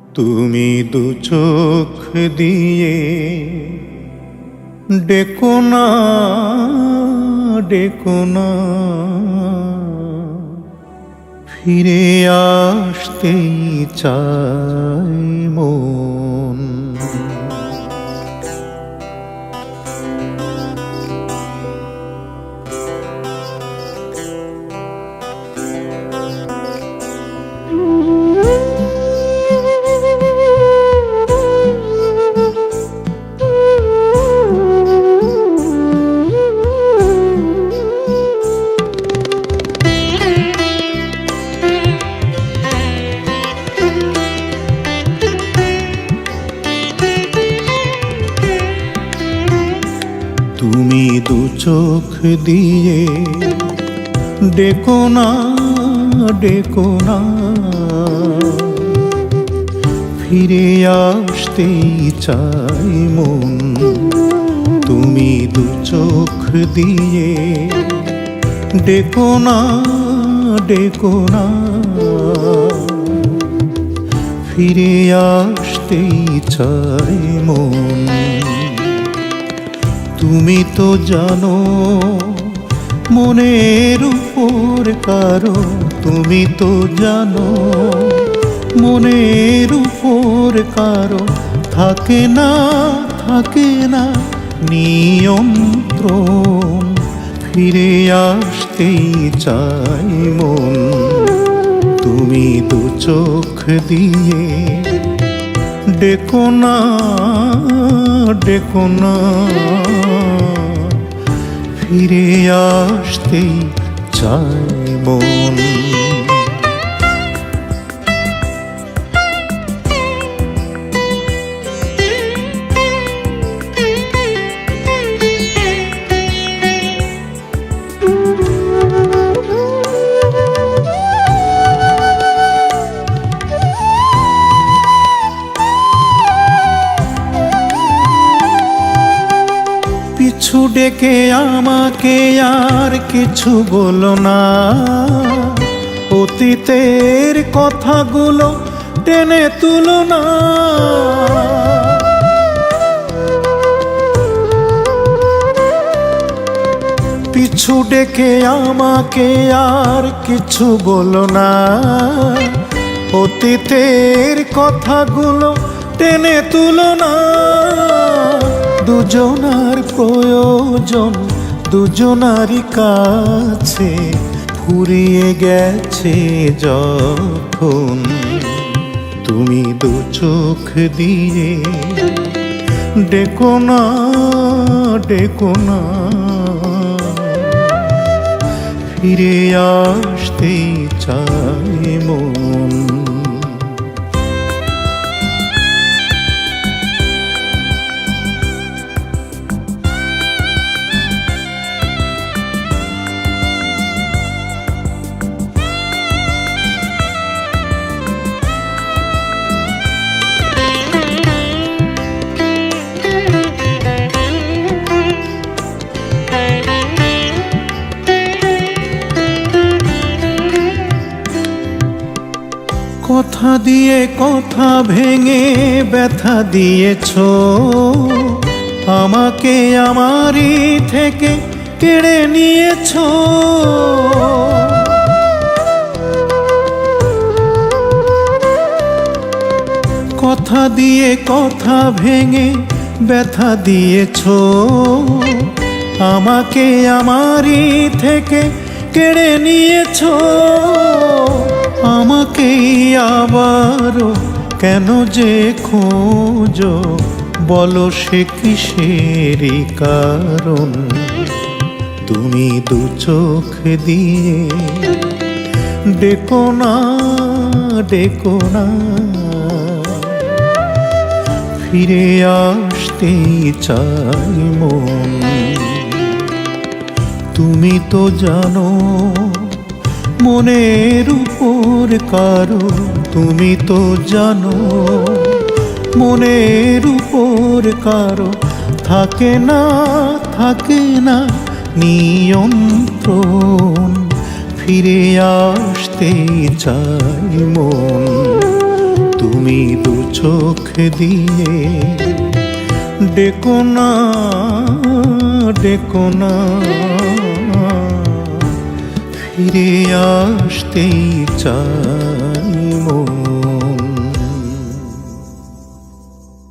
তুমি দু চোখ দিয়ে ডেকো না ডেকো না। ফিরে আসতেই চাই মন। তুমি দু চোখ দিয়ে ডেকো না ডেকো না। ফিরে আসতেই চাই মন, তুমি দু চোখ দিয়ে ডেকো না ডেকো না। ফিরে আসতেই চাই মন। তুমি তো জানো, মনের উপর কারও, তুমি তো জানো, মনের উপর কারও থাকে না থাকে না নিয়ন্ত্রণ। ফিরে আসতেই চাই মন, তুমি দু চোখ দিয়ে ডেকো না ডেকো না। ফিরে আসতেই চাই মন। পিছু ডেকে আমাকে আর কিছু বলো না। অতীতের কথাগুলো টেনে তুলো না। পিছু ডেকে আমাকে আর কিছু বলো না। অতীতের কথাগুলো টেনে তুলো না। দুজনার প্রয়োজন। দুজনারই কাছে ফুরিয়ে গেছে যখন। তুমি দু চোখ দিয়ে ডেকো না ডেকো না। ফিরে আসতেই চাই মন। কথা দিয়ে কথা ভেঙে ব্যথা দিয়েছ। আমাকে আমারই থেকে কেড়ে নিয়েছ। কথা দিয়ে কথা ভেঙে ব্যথা দিয়েছ। আমাকে আমারই থেকে কেড়ে নিয়েছ। আমাকেই আবারও কেন যে খোঁজো? বলো সে কিসেরই কারণ? তুমি দু চোখ দিয়ে ডেকো না ডেকো না। ফিরে আসতে চাই মন। তুমি তো জানো মনের উপর কারও, তুমি তো জানো। মনের উপর কারও থাকে না থাকে না নিয়ন্ত্রণ। ফিরে আসতে চাই মন, তুমি দু চোখ দিয়ে। ডেকো না ডেকো না। ফিরে আসতেই চাই মন।